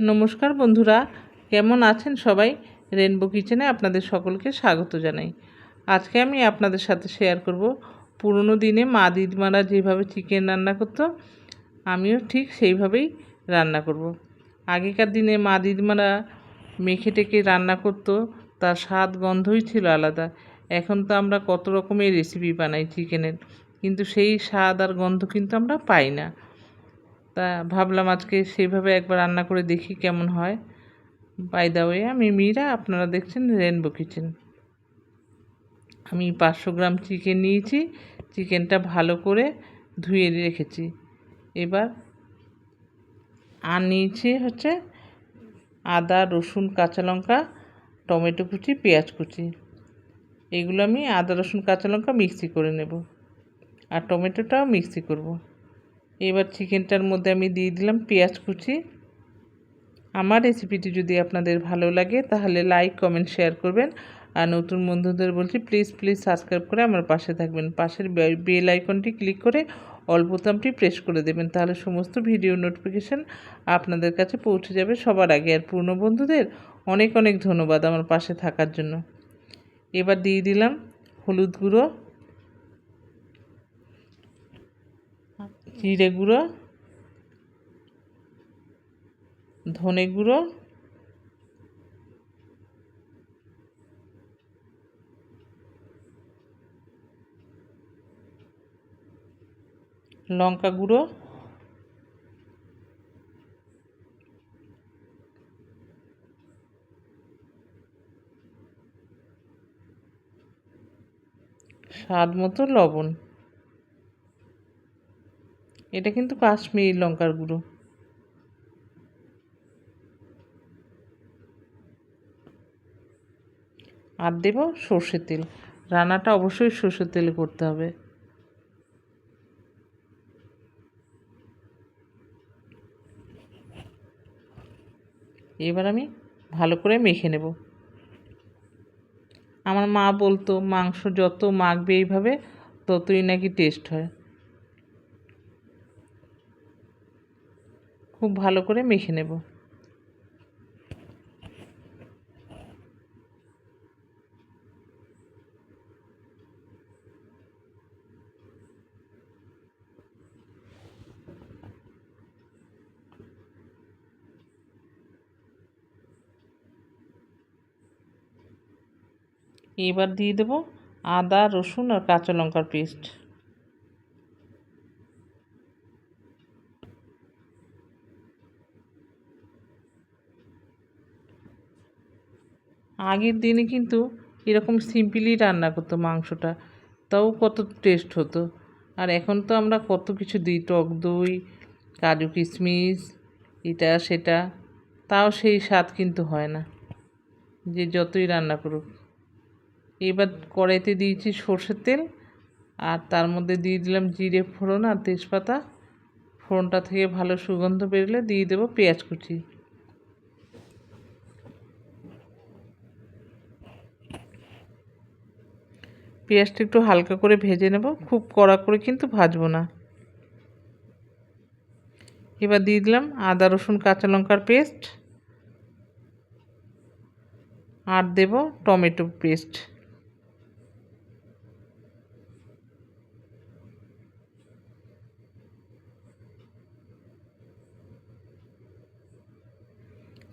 নমস্কার বন্ধুরা, কেমন আছেন সবাই? রেনবো কিচেনে আপনাদের সকলকে স্বাগত জানাই। আজকে আমি আপনাদের সাথে শেয়ার করব পুরনো দিনে মা দিদিমারা যেভাবে চিকেন রান্না করতো, আমিও ঠিক সেইভাবেই রান্না করব। আগেকার দিনে মা দিদিমারা মেখে টেকে রান্না করতো, তার স্বাদ গন্ধই ছিল আলাদা। এখন তো আমরা কত রকমের রেসিপি বানাই চিকেনের কিন্তু সেই স্বাদ আর গন্ধ কিন্তু আমরা পাই না। তা ভাবলাম আজকে সেইভাবে একবার রান্না করে দেখি কেমন হয়। বাই দা ওয়ে আমি মীরা, আপনারা দেখছেন রেনবো কিচেন আমি পাঁচশো গ্রাম চিকেন নিয়েছি, চিকেনটা ভালো করে ধুয়ে রেখেছি। এবার আর নিয়েছি হচ্ছে আদা, রসুন, কাঁচা লঙ্কা, টমেটো কুচি, পেঁয়াজ কুচি। এগুলো আমি আদা, রসুন, কাঁচা লঙ্কা মিক্সি করে নেব। আর টমেটোটাও মিক্সি করব। এবার চিকেনটার মধ্যে আমি দিয়ে দিলাম পেঁয়াজ কুচি। আমার রেসিপিটি যদি আপনাদের ভালো লাগে, তাহলে লাইক, কমেন্ট, শেয়ার করবেন। আর নতুন বন্ধুদের বলছি প্লিজ প্লিজ সাবস্ক্রাইব করে আমার পাশে থাকবেন। পাশের বেল আইকনটি ক্লিক করে অল বোতামটি প্রেস করে দেবেন। তাহলে সমস্ত ভিডিও নোটিফিকেশান আপনাদের কাছে পৌঁছে যাবে সবার আগে। আর পুরনো বন্ধুদের অনেক অনেক ধন্যবাদ আমার পাশে থাকার জন্য। এবার দিয়ে দিলাম হলুদ গুঁড়ো। জিরে গুঁড়ো ধনে গুঁড়ো লঙ্কা গুঁড়ো স্বাদ মতো লবণ। এটা কিন্তু কাশ্মীরি লঙ্কার গুঁড়ো। আর দেব সর্ষের তেল। রান্নাটা অবশ্যই সর্ষের তেলে করতে হবে। এবার আমি ভালো করে মেখে নেব। আমার মা বলতো, মাংস যত মাখবে এইভাবে ততই নাকি টেস্ট হয়। খুব ভালো করে মেখে নেব। এবার দিয়ে দেবো আদা রসুন আর কাঁচা লঙ্কার পেস্ট। আগের দিনে কিন্তু এরকম সিম্পলি রান্না করতো মাংসটা, তাও কত টেস্ট হতো। আর এখন তো আমরা কত কিছু দিই, টক দই, কাজু কিশমিশ এটা সেটা, তাও সেই স্বাদ কিন্তু হয় না, যে যতই রান্না করুক। এবার কড়াইতে দিয়েছি সর্ষের তেল, আর তার মধ্যে দিয়ে দিলাম জিরে ফোড়ন আর তেজপাতা। ফোড়নটা থেকে ভালো সুগন্ধ বেরোলে দিয়ে দেবো পেঁয়াজ কুচি। পেঁয়াজটা একটু হালকা করে ভেজে নেব। খুব কড়া করে কিন্তু ভাজবো না। এবার দিয়ে দিলাম আদা, রসুন, কাঁচা লঙ্কার পেস্ট। আর দেব টমেটো পেস্ট।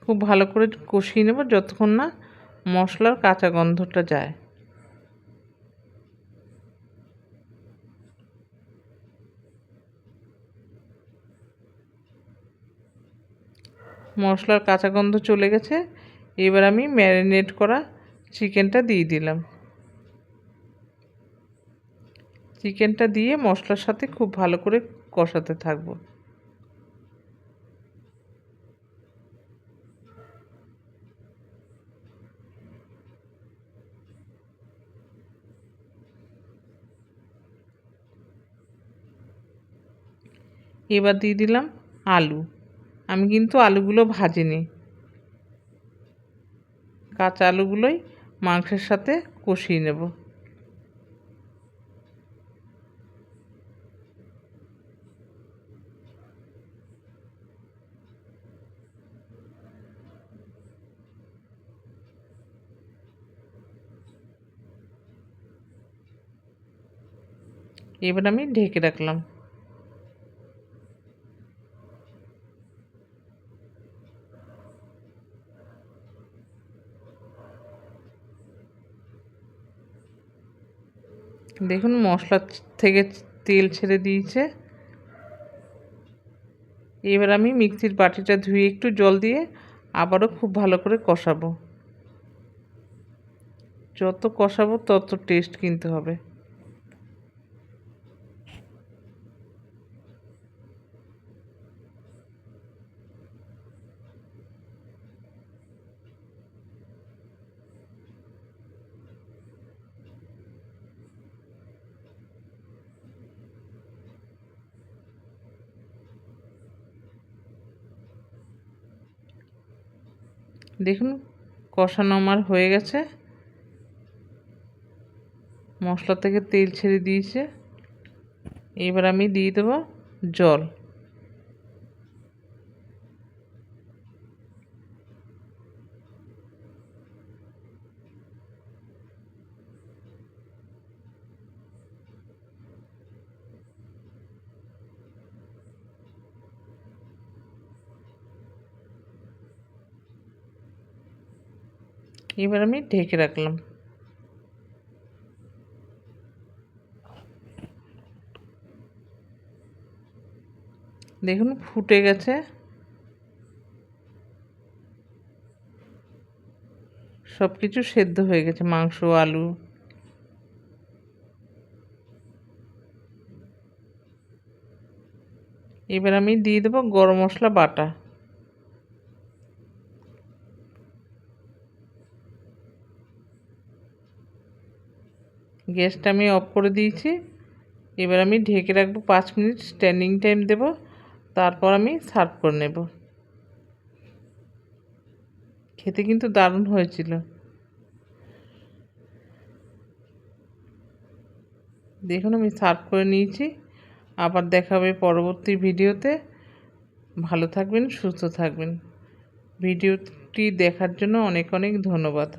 খুব ভালো করে কষিয়ে নেব যতক্ষণ না মশলার কাঁচা গন্ধটা যায়। মশলার কাঁচা গন্ধ চলে গেছে, এবার আমি ম্যারিনেট করা চিকেনটা দিয়ে দিলাম। চিকেনটা দিয়ে মশলার সাথে খুব ভালো করে কষাতে থাকব। এবার দিয়ে দিলাম আলু। আমি কিন্তু আলুগুলো ভাজিনি। কাঁচা আলুগুলোই মাংসের সাথে কষিয়ে নেব। এবার আমি ঢেকে রাখলাম। দেখুন, মশলা থেকে তেল ছেড়ে দিয়েছে। এবার আমি মিক্সির বাটিটা ধুয়ে একটু জল দিয়ে আবারও খুব ভালো করে কষাবো। যত কষাবো তত টেস্ট কিনতে হবে। দেখুন, কষানো আমার হয়ে গেছে। মশলা থেকে তেল ছেড়ে দিয়েছে। এবার আমি দিয়ে দেবো জল। এবার আমি ঢেকে রাখলাম। দেখুন, ফুটে গেছে। সব কিছু সেদ্ধ হয়ে গেছে, মাংস, আলু। এবার আমি দিয়ে দেবো গরম মশলা বাটা। গ্যাসটা আমি অফ করে দিয়েছি। এবার আমি ঢেকে রাখব পাঁচ মিনিট স্ট্যান্ডিং টাইম দেব। তারপর আমি সার্ভ করে নেব। খেতে কিন্তু দারুণ হয়েছিল। দেখুন আমি সার্ভ করে নিয়েছি। আবার দেখাবে পরবর্তী ভিডিওতে। ভালো থাকবেন, সুস্থ থাকবেন। ভিডিওটি দেখার জন্য অনেক অনেক ধন্যবাদ।